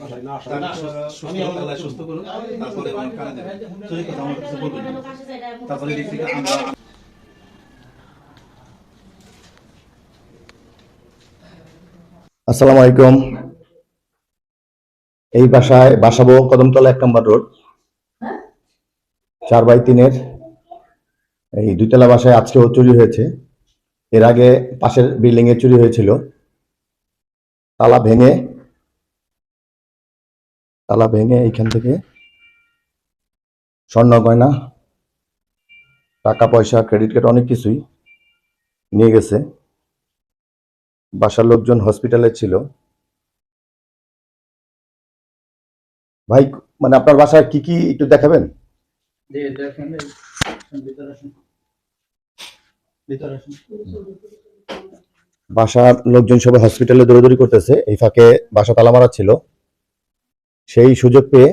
আসসালামু আলাইকুম। এই বাসায় বাসাবো কদমতলা এক নম্বর রোড। চার বাই তিনের এই দুইতলা বাসায় আজকেও চুরি হয়েছে। এর আগে পাশের বিল্ডিং এ চুরি হয়েছিল। তালা ভেঙে তালা ভেঙে এইখান থেকে স্বর্ণ গয়না টাকা পয়সা ক্রেডিট কার্ড অনেক কিছুই নিয়ে গেছে। বাসার লোকজন হসপিটালে ছিল। ভাই মানে আপনার বাসায় কি কি একটু দেখাবেন? বাসার লোকজন সবাই হসপিটালে দৌড়াদৌড়ি করতেছে। এই ফাঁকে বাসা তালা মারা ছিল। সেই সুযোগ পেয়ে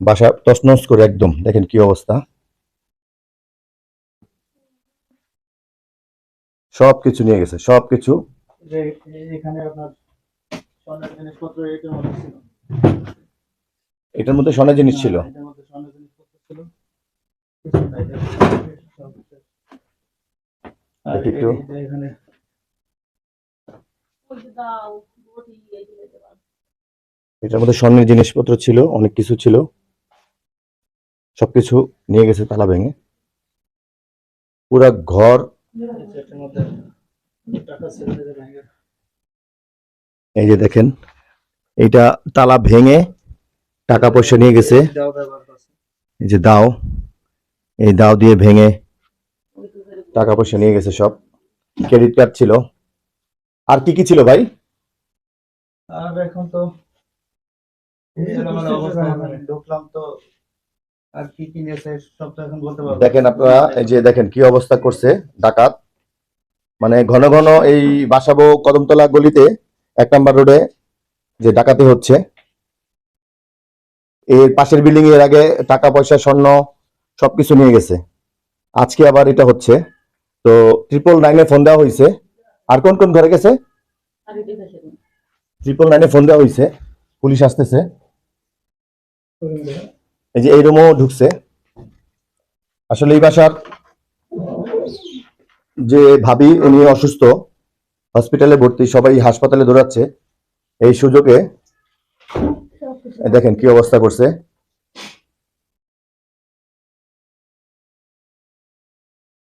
বাসা তছনছ করে একদম। দেখেন কি অবস্থা। সব কিছু নিয়ে গেছে সব কিছু এটার মধ্যে ছিল। সোনা জিনিস ছিল। হ্যাঁ, একটু। এটার মধ্যে স্বর্ণের জিনিসপত্র ছিল, অনেক কিছু ছিল। সবকিছু নিয়ে গেছে তালা ভেঙে। পুরা ঘর এই যে দেখেন, এইটা তালা ভেঙে টাকা পয়সা নিয়ে গেছে। এই যে দাও, এই দাও দিয়ে ভেঙে টাকা পয়সা নিয়ে গেছে সব। ক্রেডিট কার্ড ছিল। আর কি কি ছিল ভাই? আর এখন তো এই এলোমেলো অবস্থা, এখন ঢুকলাম তো আর কি কি নিয়েছে সব তো এখন বলতে পারব। দেখেন আপনারা এই যে দেখেন কি অবস্থা করছে ডাকাত। মানে ঘন ঘন এই বাসাবো কদমতলা গলিতে এক নম্বর রোডে যে ডাকাতি হচ্ছে। এর পাশের বিল্ডিং এর আগে টাকা পয়সা স্বর্ণ সবকিছু নিয়ে গেছে। আজকে আবার এটা হচ্ছে। তো ট্রিপল নাইনে ফোন দেওয়া হয়েছে। আর কোন কোন ঘরে গেছে? ট্রিপল নাইনে ফোন দেওয়া হয়েছে। পুলিশ আসতেছে। এই যে এই রুমও ঢুকছে। আসলে এই বাসার যে ভাবি, উনি অসুস্থ হসপিটালে ভর্তি, সবাই হাসপাতালে দৌড়াচ্ছে। এই সুযোগে দেখেন কি অবস্থা করছে।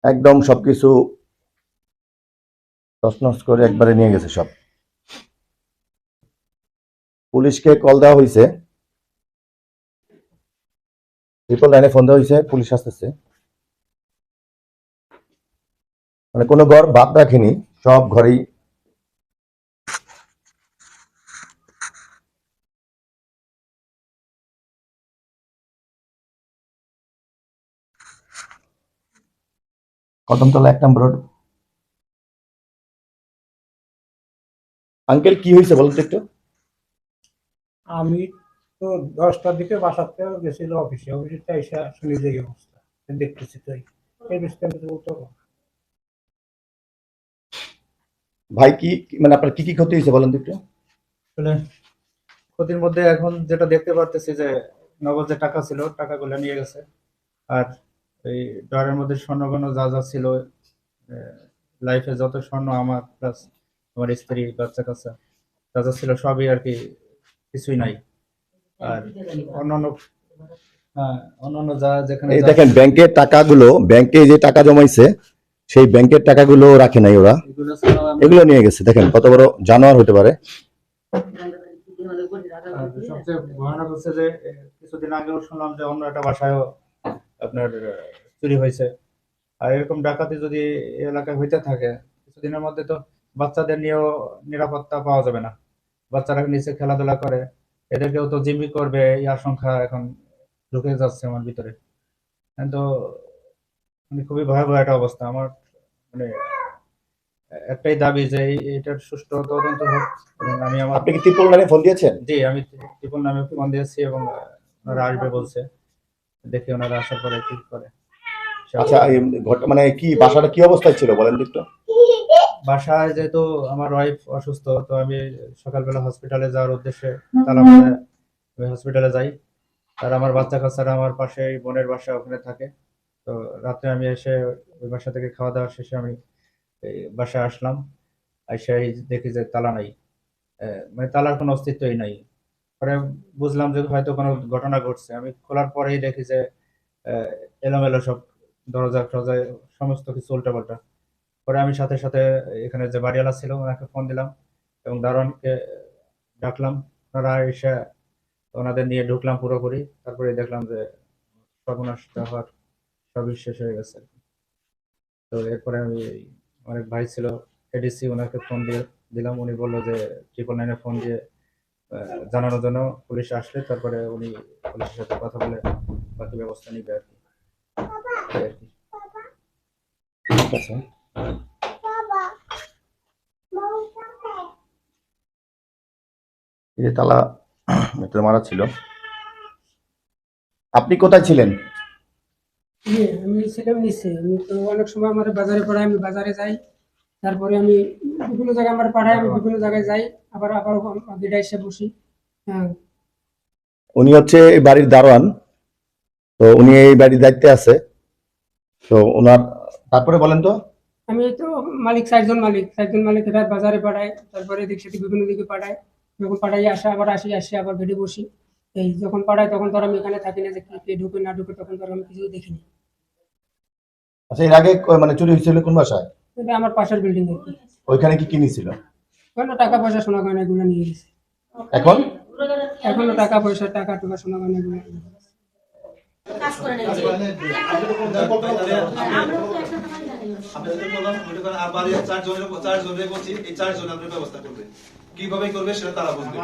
একদম সবকিছু তছনছ করে একবারে নিয়ে গেছে সব। পুলিশকে কল দেওয়া হয়েছে ট্রিপল লাইনে ফোন দেওয়া হয়েছে পুলিশ আসতেছে। মানে কোনো ঘর বাদ রাখেনি, সব ঘরেই। কদমতলা এক নম্বর রোড। আঙ্কেল, কি হয়েছে বলুন একটু? আমি তো দশটার দিকে বাসার থেকে গেছিল অফিসে অফিসে এসে শুনি যে অবস্থা। দেখতেছি তো এই বিষয়ে আমি বলতে পারব ভাই কি মানে আপনার কি কি ক্ষতি হয়েছে বলেন একটু? আসলে ক্ষতির মধ্যে এখন যেটা দেখতে পারতেছি যে নগদ যে টাকা ছিল টাকাগুলো নিয়ে গেছে। আর এই ডরের মধ্যে স্বর্ণগণ যা যা ছিল লাইফে যত স্বর্ণ আমার প্লাস আমার স্ত্রী বাচ্চা কাচ্চা যা যা ছিল সবই আর কি কিছুই নাই। আর অন্যান্য হ্যাঁ অন্যান্য যা যেখানে এই দেখেন ব্যাংকের টাকাগুলো ব্যাংকে যে টাকা জমাইছে সেই ব্যাংকের টাকাগুলো রাখে নাই ওরা। এগুলো নিয়ে গেছে দেখেন কত বড় জানোয়ার হতে পারে। সবচেয়ে ভয়ানক হচ্ছে যে কিছুদিন আগেও শুনলাম যে অন্য একটা বাসায়ও আপনার চুরি হয়েছে। আর এরকম ডাকাতি যদি এলাকায় হইতে থাকে কিছুদিনের মধ্যে তো বাচ্চাদের নিয়েও নিরাপত্তা পাওয়া যাবে না। বাচ্চারা নিচে খেলাধুলা করে এদেরকেও তো জিম্মি করবে এই আশঙ্কা এখন ঢুকে যাচ্ছে আমার ভিতরে। তো মানে খুবই ভয়াবহ একটা অবস্থা। আমার মানে একটাই দাবি যে এটার সুষ্ঠু তদন্ত হোক এবং আমি আমার আপনি কি ট্রিপল লাইনে ফোন দিয়েছেন? জি আমি ত্রিপুল নামে ফোন দিয়েছি এবং ওনারা আসবে বলছে। দেখি ওনারা আসার পরে কি করে। আচ্ছা মানে কি বাসাটা কি অবস্থায় ছিল? বলেন একটু। বাসায় যেহেতু আমার ওয়াইফ অসুস্থ তো আমি সকালবেলা হসপিটালে যাওয়ার উদ্দেশ্যে আমি হসপিটালে যাই। আর আমার বাচ্চা কাচ্চারা আমার পাশে বোনের বাসা ওখানে থাকে। তো রাত্রে আমি এসে ওই বাসা থেকে খাওয়া দাওয়া শেষে আমি এই বাসায় আসলাম। এসে দেখি যে তালা নাই। আহ, মানে তালার কোনো অস্তিত্বই নাই। পরে বুঝলাম যে হয়তো কোনো ঘটনা ঘটছে। আমি খোলার পরেই দেখি যে এলোমেলো সব দরজা টরজায় সমস্ত কিছু উল্টাপাল্টা। পরে আমি সাথে সাথে এখানে যে বাড়িওয়ালা ছিল ওনাকে ফোন দিলাম এবং দারোয়ানকে ডাকলাম। ওনারা এসে ওনাদের নিয়ে ঢুকলাম পুরোপুরি। তারপরে দেখলাম যে সর্বনাশটা হওয়ার সবই শেষ হয়ে গেছে। তো এরপরে আমি অনেক ভাই ছিল এডিসি ওনাকে ফোন দিয়ে দিলাম। উনি বলল যে ট্রিপল নাইনে ফোন দিয়ে জানানোর জন্য পুলিশ আসলে তারপরে উনি পুলিশের সাথে কথা বলে বাকি ব্যবস্থা নিবে আর কি। এই আর কি। ঠিক আছে এই যে তালা এটা মারা ছিল। আপনি কোথায় ছিলেন? ইয়ে, আমি ছিলাম নিচে। আমি তো অনেক সময় আমার বাজারে পড়াই আমি বাজারে যাই। তারপরে আমি বিভিন্ন জায়গায় আমার পাঠাই আমি বিভিন্ন জায়গায় যাই। আবার আবার গেটা এসে বসি। হ্যাঁ। উনি হচ্ছে এই বাড়ির দারোয়ান। তো উনি এই বাড়ির দায়িত্বে আছে। তো ওনার তারপরে বলেন তো। আমি তো মালিক চারজন মালিক। চারজন মালিক এরা বাজারে পাঠাই তারপরে এদিক সেদিক বিভিন্ন দিকে পাঠাই যখন পাঠাই আসা আবার আসি আসি আবার বেডে বসি। এই যখন পাঠাই তখন তো আমি এখানে থাকি না যে কে- ঢুকে না ঢুকে তখন তো আমি কিছু দেখিনি। আচ্ছা এর আগে মানে চুরি হয়েছিল কোন বাসায়? এটা আমার পাশের বিল্ডিং কি ওইখানে কি কিনেছিল? ওখানে টাকা পয়সা সোনা গয়না এগুলো নিয়ে গেছে। এখন? এখনও টাকা পয়সা টাকা টুকা সোনা গয়না এগুলো নিয়ে গেছে। আপনাদের বললাম মনে করেন এই আপনার ব্যবস্থা করবে। কীভাবে করবে সেটা তারা বুঝবে